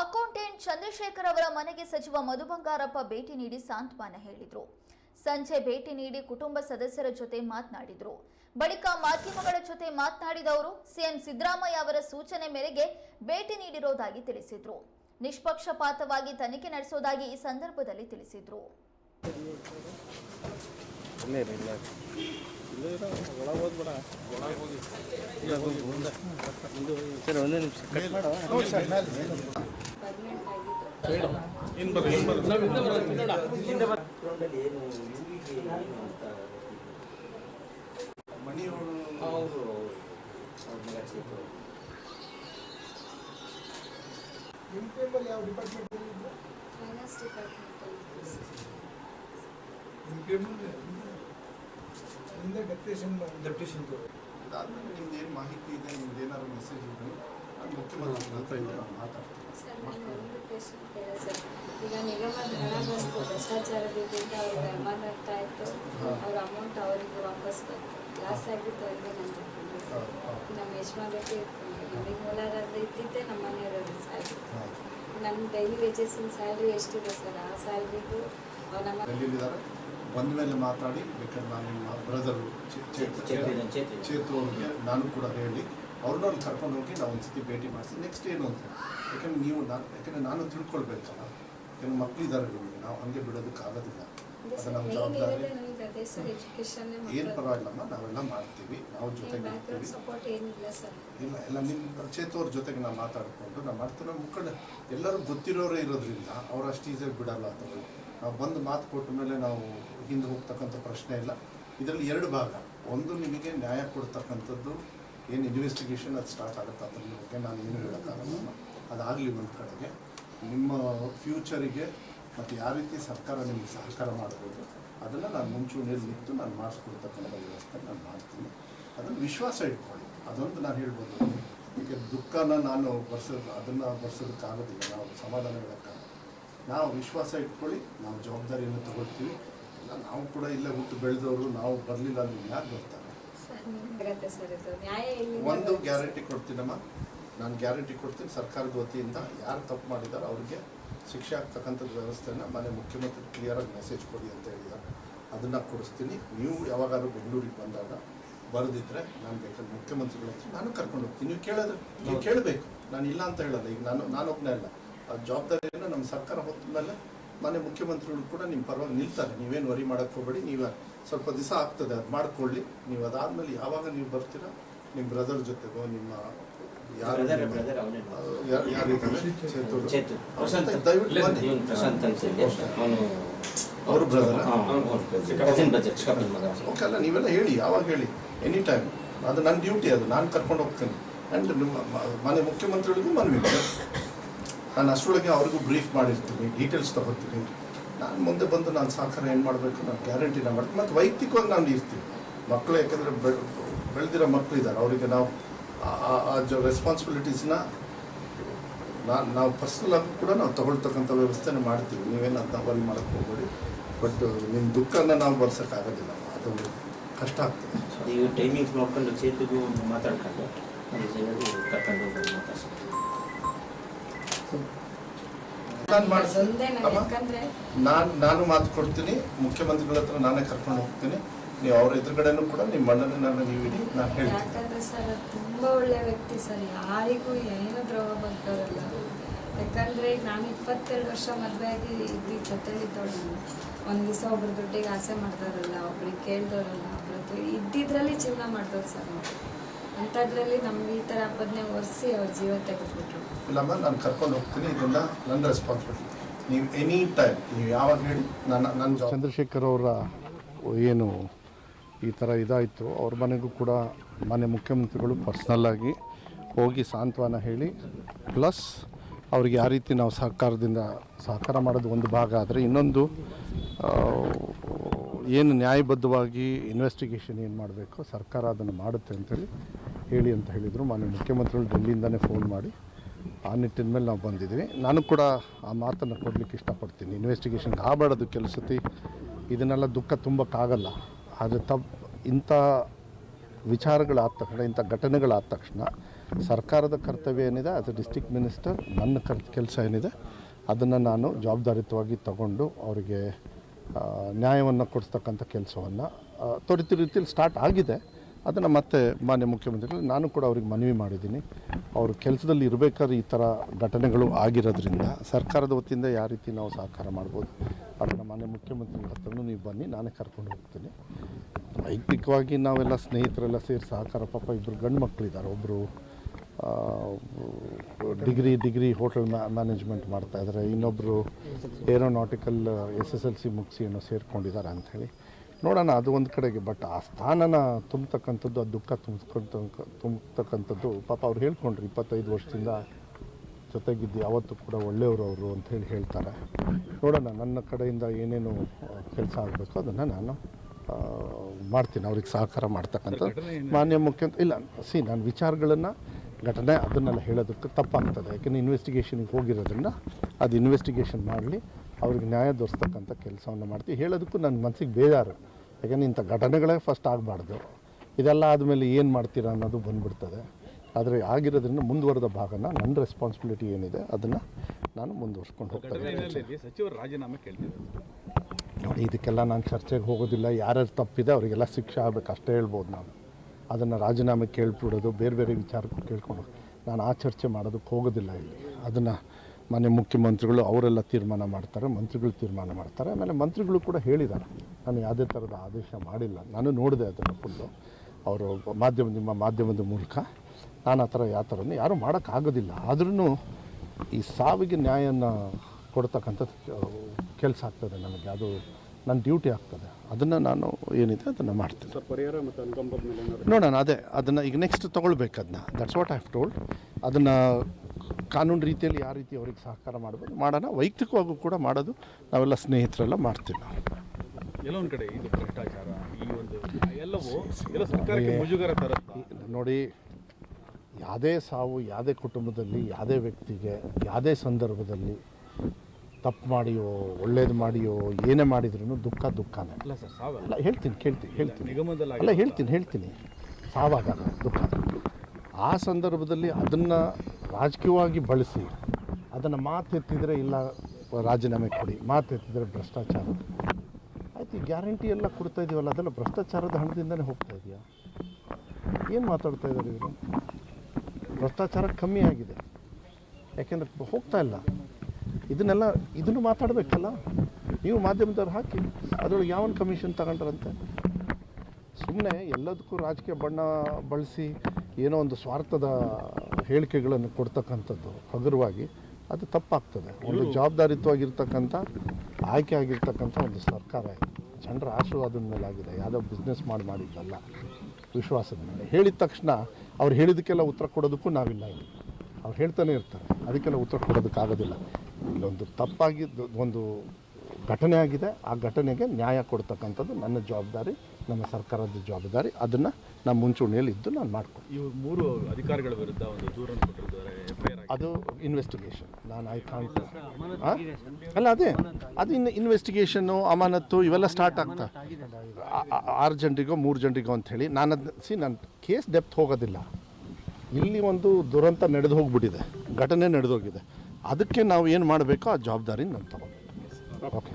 Accountant Chandrashekhar ಅವರ ಮನೆಗೆ ಸಚಿವ ಮಧು ಬಂಗಾರಪ್ಪ ಭೇಟಿ ನೀಡಿ ಸಾಂತ್ವನ ಹೇಳಿದರು. ಸಂಜೆ ಭೇಟಿ ನೀಡಿ ಕುಟುಂಬ ಸದಸ್ಯರ ಜೊತೆ ಮಾತನಾಡಿದರು. ಬಳಿಕ ಮಾಧ್ಯಮಗಳ ಜೊತೆ ಮಾತನಾಡಿದ ಅವರು, ಸಿಎಂ ಸಿದ್ದರಾಮಯ್ಯ ಅವರ ಸೂಚನೆ ಮೇರೆಗೆ ಭೇಟಿ ನೀಡಿರೋದಾಗಿ ತಿಳಿಸಿದರು. ನಿಷ್ಪಕ್ಷಪಾತವಾಗಿ ತನಿಖೆ ನಡೆಸೋದಾಗಿ ಈ ಸಂದರ್ಭದಲ್ಲಿ ತಿಳಿಸಿದ್ರು. ಸರಿ ಒಂದೇ ನಿಮಿಷ ಏನು ಬರ್ರಿ ನಿಮ್ಮ ಟೈಮಲ್ಲಿ ಯಾವ ಡಿಪಾರ್ಟ್ಮೆಂಟ್ ಡಿಪಾರ್ಟ್ಮೆಂಟ್ ಹಿಂದೆ ಡೆಪ್ಟೇಷನ್ ಡೆಪ್ಟೇಷನ್ ಅದಾದಮೇಲೆ ನಿಮ್ದು ಏನು ಮಾಹಿತಿ ಇದೆ? ನಿಮ್ದು ಏನಾದ್ರು ಮೆಸೇಜ್ ಇದೆ ಮುಖ್ಯಮಂತ್ರಿ ಹತ್ರ ಸರ್ ನಾನು ಒಂದು ಕ್ವೆಶನ್ ಕೇಳ ಸರ್. ಈಗ ನಿಗಮದ ಹಣ ಬಂತು ಭ್ರಷ್ಟಾಚಾರದಿಂದ ಅವ್ರಿಗೆ ಅಮಾನತ್ ಆಯಿತು ಅವ್ರ ಅಮೌಂಟ್ ಅವರಿಗೆ ವಾಪಸ್ ಬಂತು. ಲಾಸ್ ಆಗಿದ್ದು ಅವ್ರಿಗೆ ನಾನು ಸರ್. ನಮ್ಮ ನಮಗೆ ಮೂಲಾರಾದ್ರೆ ಇದ್ದಿದ್ದೆ ನಮ್ಮ ಮನೆಯವರಲ್ಲಿ ಸ್ಯಾಲ್ರಿ ನಮ್ಮ ಡೈಲಿ ವೇಜಸ್ಸಿನ ಸ್ಯಾಲ್ರಿ ಎಷ್ಟಿದೆ ಸರ್? ಆ ಸ್ಯಾಲ್ರಿಗೂ ನಮ್ಮ ಬಂದ ಮೇಲೆ ಮಾತಾಡಿ ಬೇಕಾದ್ರೆ ನಾನು ನಿಮ್ಮ ಬ್ರದರು ಚೇತು ಅವ್ರಿಗೆ ನಾನು ಕೂಡ ಹೇಳಿ ಅವ್ರನ್ನ ಅವ್ರು ಕರ್ಕೊಂಡು ಹೋಗಿ ನಾವು ಒಂದ್ಸತಿ ಭೇಟಿ ಮಾಡಿಸಿ ನೆಕ್ಸ್ಟ್ ಏನು ಅಂತ ಯಾಕಂದ್ರೆ ನೀವು ನಾನು ಯಾಕಂದ್ರೆ ನಾನು ತಿಳ್ಕೊಳ್ಬೇಕಲ್ಲ ಯಾಕಂದ್ರೆ ಮಕ್ಕಳಿದ್ದಾರೆ ನಿಮಗೆ ನಾವು ಹಂಗೆ ಬಿಡೋದಕ್ಕಾಗೋದಿಲ್ಲ ಅದು ನಮ್ಮ ಜವಾಬ್ದಾರಿ. ಏನು ಪರವಾಗಿಲ್ಲಮ್ಮ ನಾವೆಲ್ಲ ಮಾಡ್ತೀವಿ ನಾವು ಜೊತೆಗೆ ಬ್ಯಾಕ್ಗ್ರೌಂಡ್ ಇರ್ತೀವಿ. ಸಪೋರ್ಟ್ ಏನಿಲ್ಲ ಸರ್. ಇಲ್ಲ ಎಲ್ಲ ನಿಮ್ಮ ಚೇತು ಅವ್ರ ಜೊತೆಗೆ ನಾವು ಮಾತಾಡಿಕೊಂಡು ನಾವು ಮಾಡ್ತೀವಿ ಮುಖಂಡ ಎಲ್ಲರೂ ಗೊತ್ತಿರೋರೇ ಇರೋದ್ರಿಂದ ಅವ್ರು ಅಷ್ಟು ಈಸಿಯಾಗಿ ಬಿಡಲ್ಲ ಅಥವಾ ನಾವು ಬಂದು ಮಾತು ಕೊಟ್ಟ ಮೇಲೆ ನಾವು ಹಿಂದೆ ಹೋಗ್ತಕ್ಕಂಥ ಪ್ರಶ್ನೆ ಇಲ್ಲ. ಇದರಲ್ಲಿ ಎರಡು ಭಾಗ. ಒಂದು ನಿಮಗೆ ನ್ಯಾಯ ಕೊಡ್ತಕ್ಕಂಥದ್ದು ಏನು ಇನ್ವೆಸ್ಟಿಗೇಷನ್ ಅದು ಸ್ಟಾರ್ಟ್ ಆಗುತ್ತೆ ಅದ್ರ ಬಗ್ಗೆ ನಾನು ಏನು ಹೇಳೋಕ್ಕಾಗಲ್ಲ. ಅದಾಗಲಿ ಒಂದು ಕಡೆಗೆ. ನಿಮ್ಮ ಫ್ಯೂಚರಿಗೆ ಮತ್ತು ಯಾವ ರೀತಿ ಸರ್ಕಾರ ನಿಮಗೆ ಸಹಕಾರ ಮಾಡ್ಬೋದು, ಅದನ್ನು ನಾನು ಮುಂಚೂಣಿಯಲ್ಲಿ ನಿಂತು ನಾನು ಮಾಡಿಸ್ಕೊಡ್ತಕ್ಕಂಥ ವ್ಯವಸ್ಥೆ ನಾನು ಮಾಡ್ತೀನಿ. ಅದನ್ನು ವಿಶ್ವಾಸ ಇಟ್ಕೊಳ್ಳಿ. ಅದೊಂದು ನಾನು ಹೇಳ್ಬೋದು. ಈಗ ದುಃಖನ ನಾನು ಬರ್ಸೋದು ಅದನ್ನು ಬರ್ಸೋದಕ್ಕಾಗೋದಿಲ್ಲ. ನಾವು ಸಮಾಧಾನ ಹೇಳೋಕ್ಕಾಗಲ್ಲ. ನಾವು ವಿಶ್ವಾಸ ಇಟ್ಕೊಳ್ಳಿ. ನಾವು ಜವಾಬ್ದಾರಿಯನ್ನು ತಗೊಳ್ತೀವಿ. ಇಲ್ಲ ನಾವು ಕೂಡ ಇಲ್ಲೇ ಹುಟ್ಟು ಬೆಳೆದವರು ನಾವು ಬರಲಿಲ್ಲ ಅಂದ್ರೆ ಯಾಕೆ ಬರ್ತಾರೆ? ಸರ್ ನಿಮ್ಗಿರತ್ತೆ ಸರ್. ನ್ಯಾಯ ಒಂದು ಗ್ಯಾರಂಟಿ ಕೊಡ್ತೀನಮ್ಮ ನಾನು ಗ್ಯಾರಂಟಿ ಕೊಡ್ತೀನಿ ಸರ್ಕಾರದ ವತಿಯಿಂದ ಯಾರು ತಪ್ಪು ಮಾಡಿದಾರೋ ಅವ್ರಿಗೆ ಶಿಕ್ಷೆ ಆಗ್ತಕ್ಕಂಥದ್ದು ವ್ಯವಸ್ಥೆನ ಮನೆ ಮುಖ್ಯಮಂತ್ರಿ ಕ್ಲಿಯರಾಗಿ ಮೆಸೇಜ್ ಕೊಡಿ ಅಂತ ಹೇಳಿದ್ದಾರೆ ಅದನ್ನು ಕೊಡಿಸ್ತೀನಿ. ನೀವು ಯಾವಾಗಾದ್ರೂ ಬೆಂಗಳೂರಿಗೆ ಬಂದಾಗ ಬರೆದಿದ್ರೆ ನಾನು ಬೇಕಾದ್ರೆ ಮುಖ್ಯಮಂತ್ರಿಗಳ ಹತ್ರ ನಾನು ಕರ್ಕೊಂಡು ಹೋಗ್ತೀನಿ. ನೀವು ಕೇಳೋದು ನೀವು ಕೇಳಬೇಕು. ನಾನು ಇಲ್ಲ ಅಂತ ಹೇಳಲ್ಲ. ಈಗ ನಾನು ನಾನು ಒಬ್ಬನೇ ಇಲ್ಲ ಆ ಜವಾಬ್ದಾರಿಯನ್ನು ನಮ್ಮ ಸರ್ಕಾರ ಹೊತ್ತ ಮೇಲೆ ಮನೆ ಮುಖ್ಯಮಂತ್ರಿಗಳು ಕೂಡ ನಿಮ್ಮ ಪರವಾಗಿ ನಿಲ್ತಾರೆ. ನೀವೇನು ವರಿ ಮಾಡೋಕ್ಕೆ ಹೋಗಬೇಡಿ ನೀವು ಸ್ವಲ್ಪ ದಿವಸ ಆಗ್ತದೆ ಅದು ಮಾಡ್ಕೊಳ್ಳಿ. ನೀವು ಅದಾದಮೇಲೆ ಯಾವಾಗ ನೀವು ಬರ್ತೀರಾ ನಿಮ್ಮ ಬ್ರದರ್ ಜೊತೆಗೋ ನಿಮ್ಮ ಯಾರು ಬ್ರದರ್ ಅವ್ರು. ಓಕೆ ಅಲ್ಲ ನೀವೆಲ್ಲ ಹೇಳಿ ಯಾವಾಗ ಹೇಳಿ? ಎನಿ ಟೈಮ್ ಅದು ನನ್ನ ಡ್ಯೂಟಿ ಅದು ನಾನು ಕರ್ಕೊಂಡು ಹೋಗ್ತೇನೆ. ಆ್ಯಂಡ್ ನಿಮ್ಮ ಮನೆ ಮುಖ್ಯಮಂತ್ರಿಗಳಿಗೂ ಮನವಿ. ನಾನು ಅಷ್ಟರೊಳಗೆ ಅವ್ರಿಗೂ ಬ್ರೀಫ್ ಮಾಡಿರ್ತೀನಿ ಡೀಟೇಲ್ಸ್ ತಗೋತೀನಿ. ನಾನು ಮುಂದೆ ಬಂದು ನಾನು ಸಹಕಾರ ಏನು ಮಾಡಬೇಕು ನಾನು ಗ್ಯಾರಂಟಿನ ಮಾಡ್ತೀನಿ. ಮತ್ತು ವೈಯಕ್ತಿಕವಾಗಿ ನಾನು ಇರ್ತೀನಿ. ಮಕ್ಕಳು ಯಾಕೆಂದರೆ ಬೆಳೆದಿರೋ ಮಕ್ಕಳು ಇದ್ದಾರೆ ಅವರಿಗೆ ನಾವು ಆ- ಜ ರೆಸ್ಪಾನ್ಸಿಬಿಲಿಟೀಸ್ನ ನಾನು, ನಾವು ಪರ್ಸ್ನಲ್ ಆಗಿ ಕೂಡ ನಾವು ತಗೊಳ್ತಕ್ಕಂಥ ವ್ಯವಸ್ಥೆನ ಮಾಡ್ತೀವಿ. ನೀವೇನು ಅಂತ ವರಿ ಮಾಡೋಕ್ಕೆ ಹೋಗ್ಬೇಡಿ. ಬಟ್ ನಿಮ್ಮ ದುಃಖನ ನಾವು ಬರ್ಸೋಕ್ಕಾಗೋದಿಲ್ಲ ಅದು ಕಷ್ಟ ಆಗ್ತದೆ. ಈಗ ಟೈಮಿಂಗ್ಸ್ ನೋಡ್ಕೊಂಡು ಚೇತುಗೂ ಮಾತಾಡ್ಕೊಂಡು ಕರ್ಕೊಂಡು ನಾನು ನಾನು ನಾನು ಮಾತು ಕೊಡ್ತೀನಿ ಮುಖ್ಯಮಂತ್ರಿಗಳ ಹತ್ರ ನಾನೇ ಕರ್ಕೊಂಡು ಹೋಗ್ತೀನಿ. ನೀವು ಅವ್ರ ಎದುರುಗಡೆನೂ ಕೂಡ ನಿಮ್ಮ ಮಣ್ಣನ್ನು ನಾನು ನೀವು ಇಡಿ ನಾನು ಹೇಳ್ತೀನಿ. ಯಾಕಂದ್ರೆ ಸರ್ ತುಂಬಾ ಒಳ್ಳೆ ವ್ಯಕ್ತಿ ಸರ್. ಯಾರಿಗೂ ಏನು ದ್ರೋಹ ಬರ್ತಾರಲ್ಲ ಯಾಕಂದ್ರೆ ಈಗ ನಾನು ಇಪ್ಪತ್ತೆರಡು ವರ್ಷ ಮದುವೆ ಆಗಿ ಇದ್ದಿ ಜೊತೆಲಿದ್ದವಳು ಒಂದು ದಿವಸ ಒಬ್ರ ದುಡ್ಡಿಗೆ ಆಸೆ ಮಾಡ್ತಾರಲ್ಲ ಒಬ್ರಿಗೆ ಕೇಳ್ದವ್ರಲ್ಲ ಒಬ್ರದ್ದು ಇದ್ದಿದ್ರಲ್ಲಿ ಜೀವನ ಮಾಡ್ತಾರೆ ಸರ್ ಅಂಥದ್ರಲ್ಲಿ ನಮ್ಗೆ ಈ ಥರ ಆಪದನೆ ಒರೆಸಿ ಅವ್ರ ಜೀವ ತೆಗೆದ್ಬಿಟ್ರು. ಇಲ್ಲಮ್ಮ ನಾನು ಕರ್ಕೊಂಡು ಹೋಗ್ತೀನಿ ಇದನ್ನ ನನ್ನ ರೆಸ್ಪಾನ್ಸಿಬಿಲಿಟಿ ನೀವು ಎನಿ ಟೈಮ್ ನೀವು ಯಾವಾಗ ಹೇಳಿ ನನ್ನ ನನ್ನ ಚಂದ್ರಶೇಖರ್ ಅವರ ಏನು ಈ ಥರ ಇದಾಯಿತು ಅವ್ರ ಮನೆಗೂ ಕೂಡ ಮನೆ ಮುಖ್ಯಮಂತ್ರಿಗಳು ಪರ್ಸ್ನಲ್ಲಾಗಿ ಹೋಗಿ ಸಾಂತ್ವನ ಹೇಳಿ ಪ್ಲಸ್ ಅವ್ರಿಗೆ ಯಾವ ರೀತಿ ನಾವು ಸಹಕಾರದಿಂದ ಸಹಕಾರ ಮಾಡೋದು ಒಂದು ಭಾಗ ಆದರೆ ಇನ್ನೊಂದು ಏನು ನ್ಯಾಯಬದ್ಧವಾಗಿ ಇನ್ವೆಸ್ಟಿಗೇಷನ್ ಏನು ಮಾಡಬೇಕು ಸರ್ಕಾರ ಅದನ್ನು ಮಾಡುತ್ತೆ ಅಂತೇಳಿ ಹೇಳಿ ಅಂತ ಹೇಳಿದರು. ಮಾನ್ಯ ಮುಖ್ಯಮಂತ್ರಿಗಳು ಡೆಲ್ಲಿಯಿಂದನೇ ಫೋನ್ ಮಾಡಿ. ಆ ನಿಟ್ಟಿನ ಮೇಲೆ ನಾವು ಬಂದಿದ್ದೀವಿ. ನಾನು ಕೂಡ ಆ ಮಾತನ್ನು ಕೊಡಲಿಕ್ಕೆ ಇಷ್ಟಪಡ್ತೀನಿ. ಇನ್ವೆಸ್ಟಿಗೇಷನ್ಗೆ ಆಗಬಾರ್ದು ಕೆಲವು ಇದನ್ನೆಲ್ಲ ದುಃಖ ತುಂಬಕ್ಕಾಗಲ್ಲ. ಆದರೆ ತಪ್ಪು ಇಂಥ ವಿಚಾರಗಳಾದ ತಕ್ಷಣ, ಇಂಥ ಘಟನೆಗಳಾದ ತಕ್ಷಣ ಸರ್ಕಾರದ ಕರ್ತವ್ಯ ಏನಿದೆ ಅದು ಡಿಸ್ಟಿಕ್ ಮಿನಿಸ್ಟರ್ ನನ್ನ ಕರ್, ಕೆಲಸ ಏನಿದೆ, ಅದನ್ನು ನಾನು ಜವಾಬ್ದಾರಿತವಾಗಿ ತಗೊಂಡು ಅವರಿಗೆ ನ್ಯಾಯವನ್ನು ಕೊಡಿಸ್ತಕ್ಕಂಥ ಕೆಲಸವನ್ನು ತ್ವರಿತ ರೀತಿಯಲ್ಲಿ ಸ್ಟಾರ್ಟ್ ಆಗಿದೆ. ಅದನ್ನು ಮತ್ತೆ ಮಾನ್ಯ ಮುಖ್ಯಮಂತ್ರಿಗಳು, ನಾನು ಕೂಡ ಅವ್ರಿಗೆ ಮನವಿ ಮಾಡಿದ್ದೀನಿ. ಅವರು ಕೆಲಸದಲ್ಲಿ ಇರಬೇಕಾದ್ರೆ ಈ ಥರ ಘಟನೆಗಳು ಆಗಿರೋದ್ರಿಂದ ಸರ್ಕಾರದ ವತಿಯಿಂದ ಯಾವ ರೀತಿ ನಾವು ಸಹಕಾರ ಮಾಡ್ಬೋದು, ಅದನ್ನು ಮಾನ್ಯ ಮುಖ್ಯಮಂತ್ರಿಗಳ ಹತ್ರನೂ ನೀವು ಬನ್ನಿ, ನಾನೇ ಕರ್ಕೊಂಡು ಹೋಗ್ತೀನಿ. ವೈಯಕ್ತಿಕವಾಗಿ ನಾವೆಲ್ಲ ಸ್ನೇಹಿತರೆಲ್ಲ ಸೇರಿ ಸಹಕಾರ, ಪಾಪ ಇಬ್ಬರು ಗಂಡು ಮಕ್ಕಳಿದ್ದಾರೆ ಒಬ್ಬರು ಡಿಗ್ರಿ ಡಿಗ್ರಿ ಹೋಟೆಲ್ ಮ್ಯಾನೇಜ್ಮೆಂಟ್ ಮಾಡ್ತಾ ಇದ್ದಾರೆ. ಇನ್ನೊಬ್ಬರು aeronautical, S S L C ಮುಗಿಸಿ ಏನೋ ಸೇರಿಕೊಂಡಿದ್ದಾರೆ ಅಂಥೇಳಿ ನೋಡೋಣ ಅದು ಒಂದು ಕಡೆಗೆ. ಬಟ್ ಆ ಸ್ಥಾನನ ತುಂಬತಕ್ಕಂಥದ್ದು ಆ ದುಃಖ ತುಂಬಿಸ್ಕೊಂತ ತುಂಬತಕ್ಕಂಥದ್ದು ಪಾಪ ಅವ್ರು ಹೇಳ್ಕೊಂಡ್ರು ಇಪ್ಪತ್ತೈದು ವರ್ಷದಿಂದ ಜೊತೆಗಿದ್ದು ಯಾವತ್ತೂ ಕೂಡ ಒಳ್ಳೆಯವರು ಅವರು ಅಂತ ಹೇಳಿ ಹೇಳ್ತಾರೆ. ನೋಡೋಣ ನನ್ನ ಕಡೆಯಿಂದ ಏನೇನು ಕೆಲಸ ಆಗಬೇಕು ಅದನ್ನು ನಾನು ಮಾಡ್ತೀನಿ. ಅವ್ರಿಗೆ ಸಹಕಾರ ಮಾಡ್ತಕ್ಕಂಥದ್ದು. ಮಾನ್ಯ ಮುಖ್ಯ ಇಲ್ಲ ಸಿ ನಾನು ವಿಚಾರಗಳನ್ನು ಘಟನೆ ಅದನ್ನೆಲ್ಲ ಹೇಳೋದಕ್ಕೆ ತಪ್ಪಾಗ್ತದೆ. ಯಾಕೆಂದರೆ ಇನ್ವೆಸ್ಟಿಗೇಷನಿಗೆ ಹೋಗಿರೋದ್ರಿಂದ ಅದು ಇನ್ವೆಸ್ಟಿಗೇಷನ್ ಮಾಡಲಿ. ಅವ್ರಿಗೆ ನ್ಯಾಯ ದೊರೆಸ್ತಕ್ಕಂಥ ಕೆಲಸವನ್ನು ಮಾಡ್ತೀವಿ. ಹೇಳೋದಕ್ಕೂ ನನ್ನ ಮನಸ್ಸಿಗೆ ಬೇಜಾರು. ಯಾಕೆಂದರೆ ಇಂಥ ಘಟನೆಗಳೇ ಫಸ್ಟ್ ಆಗಬಾರ್ದು. ಇದೆಲ್ಲ ಆದಮೇಲೆ ಏನು ಮಾಡ್ತೀರಾ ಅನ್ನೋದು ಬಂದುಬಿಡ್ತದೆ. ಆದರೆ ಆಗಿರೋದ್ರಿಂದ ಮುಂದುವರೆದ ಭಾಗನ ನನ್ನ ರೆಸ್ಪಾನ್ಸಿಬಿಲಿಟಿ ಏನಿದೆ ಅದನ್ನು ನಾನು ಮುಂದುವರ್ಸ್ಕೊಂಡು ಹೋಗ್ತೇನೆ ಸಚಿವರು ರಾಜೀನಾಮೆ ಕೇಳ್ತಿದ್ದಾರೆ. ನೋಡಿ ಇದಕ್ಕೆಲ್ಲ ನಾನು ಚರ್ಚೆಗೆ ಹೋಗೋದಿಲ್ಲ. ಯಾರ್ಯಾರು ತಪ್ಪಿದೆ ಅವರಿಗೆಲ್ಲ ಶಿಕ್ಷೆ ಆಗಬೇಕು ಅಷ್ಟೇ ಹೇಳ್ಬೋದು ನಾನು. ಅದನ್ನು ರಾಜೀನಾಮೆ ಕೇಳಿಬಿಡೋದು ಬೇರೆ ಬೇರೆ ವಿಚಾರಕ್ಕೂ ಕೇಳ್ಕೊಂಡು ನಾನು ಆ ಚರ್ಚೆ ಮಾಡೋದಕ್ಕೆ ಹೋಗೋದಿಲ್ಲ ಇಲ್ಲಿ. ಅದನ್ನು ಮಾನ್ಯ ಮುಖ್ಯಮಂತ್ರಿಗಳು ಅವರೆಲ್ಲ ತೀರ್ಮಾನ ಮಾಡ್ತಾರೆ ಮಂತ್ರಿಗಳು ತೀರ್ಮಾನ ಮಾಡ್ತಾರೆ. ಆಮೇಲೆ ಮಂತ್ರಿಗಳು ಕೂಡ ಹೇಳಿದ್ದಾರೆ ನಾನು ಯಾವುದೇ ಥರದ ಆದೇಶ ಮಾಡಿಲ್ಲ. ನಾನು ನೋಡಿದೆ ಅದನ್ನು ಫುಲ್ಲು. ಅವರು ಮಾಧ್ಯಮ ನಿಮ್ಮ ಮಾಧ್ಯಮದ ಮೂಲಕ. ನಾನು ಆ ಥರ ಯಾವ ಥರನೂ ಯಾರೂ ಮಾಡೋಕ್ಕಾಗೋದಿಲ್ಲ. ಆದ್ರೂ ಈ ಸಾವಿಗೆ ನ್ಯಾಯನ ಕೊಡ್ತಕ್ಕಂಥದ್ದು ಕೆಲಸ ಆಗ್ತದೆ ನನಗೆ. ಅದು ನನ್ನ ಡ್ಯೂಟಿ ಆಗ್ತದೆ. ಅದನ್ನು ನಾನು ಏನಿದೆ ಅದನ್ನು ಮಾಡ್ತೀನಿ. ಸರ್ ಪರಿಹಾರ ಮತ್ತು ನೋಡೋಣ ಅದೇ. ಅದನ್ನು ಈಗ ನೆಕ್ಸ್ಟ್ ತೊಗೊಳ್ಬೇಕು ಅದನ್ನ. That's what I have told ಅದನ್ನು ಕಾನೂನು ರೀತಿಯಲ್ಲಿ ಯಾವ ರೀತಿ ಅವ್ರಿಗೆ ಸಹಕಾರ ಮಾಡ್ಬೋದು ಮಾಡೋಣ. ವೈಯಕ್ತಿಕವಾಗೂ ಕೂಡ ಮಾಡೋದು. ನಾವೆಲ್ಲ ಸ್ನೇಹಿತರೆಲ್ಲ ಮಾಡ್ತೀವಿ ನಾವು. ಕಡೆ ಇದು ಭ್ರಷ್ಟಾಚಾರ ಈ ಒಂದು ಎಲ್ಲವೂ ಎಲ್ಲ ಸರ್ಕಾರಕ್ಕೆ ಮುಜುಗರ ತರುತ್ತಾ? ನೋಡಿ ಯಾವುದೇ ಸಾವು ಯಾವುದೇ ಕುಟುಂಬದಲ್ಲಿ ಯಾವುದೇ ವ್ಯಕ್ತಿಗೆ ಯಾವುದೇ ಸಂದರ್ಭದಲ್ಲಿ ತಪ್ಪು ಮಾಡಿಯೋ ಒಳ್ಳೇದು ಮಾಡಿಯೋ ಏನೇ ಮಾಡಿದ್ರು ದುಃಖ ದುಃಖನೇ. ಅಲ್ಲ ಸರ್ ಸಾವಲ್ಲ. ಅಲ್ಲ ಹೇಳ್ತೀನಿ ಕೇಳ್ತೀನಿ ಹೇಳ್ತೀನಿ. ನಿಗಮದಲ್ಲಿ ಅಲ್ಲ ಹೇಳ್ತೀನಿ ಹೇಳ್ತೀನಿ. ಸಾವಾಗ ದುಃಖ. ಆ ಸಂದರ್ಭದಲ್ಲಿ ಅದನ್ನು ರಾಜಕೀಯವಾಗಿ ಬಳಸಿ ಅದನ್ನು ಮಾತೆತ್ತಿದರೆ ಇಲ್ಲ, ರಾಜೀನಾಮೆ ಕೊಡಿ, ಮಾತೆತ್ತಿದರೆ ಭ್ರಷ್ಟಾಚಾರ. ಆಯ್ತು, ಈ ಗ್ಯಾರಂಟಿ ಎಲ್ಲ ಕೊಡ್ತಾ ಇದೀವಲ್ಲ, ಅದೆಲ್ಲ ಭ್ರಷ್ಟಾಚಾರದ ಹಣದಿಂದಲೇ ಹೋಗ್ತಾ ಇದೆಯಾ? ಏನು ಮಾತಾಡ್ತಾ ಇದ್ದಾರೆ ಇವರು? ಭ್ರಷ್ಟಾಚಾರ ಕಮ್ಮಿ ಆಗಿದೆ. ಯಾಕೆಂದ್ರೆ ಹೋಗ್ತಾ ಇಲ್ಲ. ಇದನ್ನೆಲ್ಲ, ಇದನ್ನು ಮಾತಾಡಬೇಕಲ್ಲ? ನೀವು ಮಾಧ್ಯಮದವ್ರು ಹಾಕಿ, ಅದರೊಳಗೆ ಯಾವನ್ ಕಮಿಷನ್ ತಗೊಂಡ್ರಂತೆ? ಸುಮ್ಮನೆ ಎಲ್ಲದಕ್ಕೂ ರಾಜಕೀಯ ಬಣ್ಣ ಬಳಸಿ ಏನೋ ಒಂದು ಸ್ವಾರ್ಥದ ಹೇಳಿಕೆಗಳನ್ನು ಕೊಡ್ತಕ್ಕಂಥದ್ದು ಹಗುರವಾಗಿ ಅದು ತಪ್ಪಾಗ್ತದೆ. ಒಂದು ಜವಾಬ್ದಾರಿತ್ವವಾಗಿರ್ತಕ್ಕಂಥ ಆಯ್ಕೆ ಆಗಿರ್ತಕ್ಕಂಥ ಒಂದು ಸರ್ಕಾರ ಇದೆ. ಜನರ ಆಶೀರ್ವಾದದ ಮೇಲೆ ಆಗಿದೆ ಯಾವುದೋ ಬಿಸ್ನೆಸ್ ಮಾಡಿ ಮಾಡಿದ್ದಲ್ಲ ವಿಶ್ವಾಸದ ಮೇಲೆ. ಹೇಳಿದ ತಕ್ಷಣ ಅವ್ರು ಹೇಳಿದ್ದಕ್ಕೆಲ್ಲ ಉತ್ತರ ಕೊಡೋದಕ್ಕೂ ನಾವಿಲ್ಲ ಇಲ್ಲಿ. ಅವ್ರು ಹೇಳ್ತಾನೆ ಇರ್ತಾರೆ. ಅದಕ್ಕೆಲ್ಲ ಉತ್ತರ ಕೊಡೋದಕ್ಕಾಗೋದಿಲ್ಲ. ಇಲ್ಲೊಂದು ತಪ್ಪಾಗಿದ್ದು ಒಂದು ಘಟನೆ ಆಗಿದೆ. ಆ ಘಟನೆಗೆ ನ್ಯಾಯ ಕೊಡ್ತಕ್ಕಂಥದ್ದು ನನ್ನ ಜವಾಬ್ದಾರಿ. ನಮ್ಮ ಸರ್ಕಾರದ ಜವಾಬ್ದಾರಿ ಅದನ್ನು ನಮ್ಮ ಮುಂಚೂಣಿಯಲ್ಲಿ ಇದ್ದು ನಾನು ಮಾಡ್ಕೊಂಡು ಇವು ಮೂರು ಅಧಿಕಾರಿಗಳ ವಿರುದ್ಧ ಒಂದು ದೂರನ್ನು ಕೊಟ್ಟಿದ್ದಾರೆ ಅದು ಇನ್ವೆಸ್ಟಿಗೇಷನ್ ನಾನು ಐ ಕಾಂಟ್ ಅಲ್ಲ ಅದೇ ಅದು ಇನ್ನು ಇನ್ವೆಸ್ಟಿಗೇಷನ್ನು ಅಮಾನತ್ತು ಇವೆಲ್ಲ ಸ್ಟಾರ್ಟ್ ಆಗ್ತಾ. ಆರು ಜನರಿಗೋ ಮೂರು ಜನರಿಗೋ ಅಂಥೇಳಿ ನಾನು ಅದು ಸಿ ನನ್ನ ಕೇಸ್ ಡೆಪ್ತ್ ಹೋಗೋದಿಲ್ಲ. ಇಲ್ಲಿ ಒಂದು ದುರಂತ ನಡೆದು ಹೋಗ್ಬಿಟ್ಟಿದೆ ಘಟನೆ ನಡೆದೋಗಿದೆ ಅದಕ್ಕೆ ನಾವು ಏನು ಮಾಡಬೇಕೋ ಆ ಜವಾಬ್ದಾರಿ ನಾನು ತಗೊಂಡು ಓಕೆ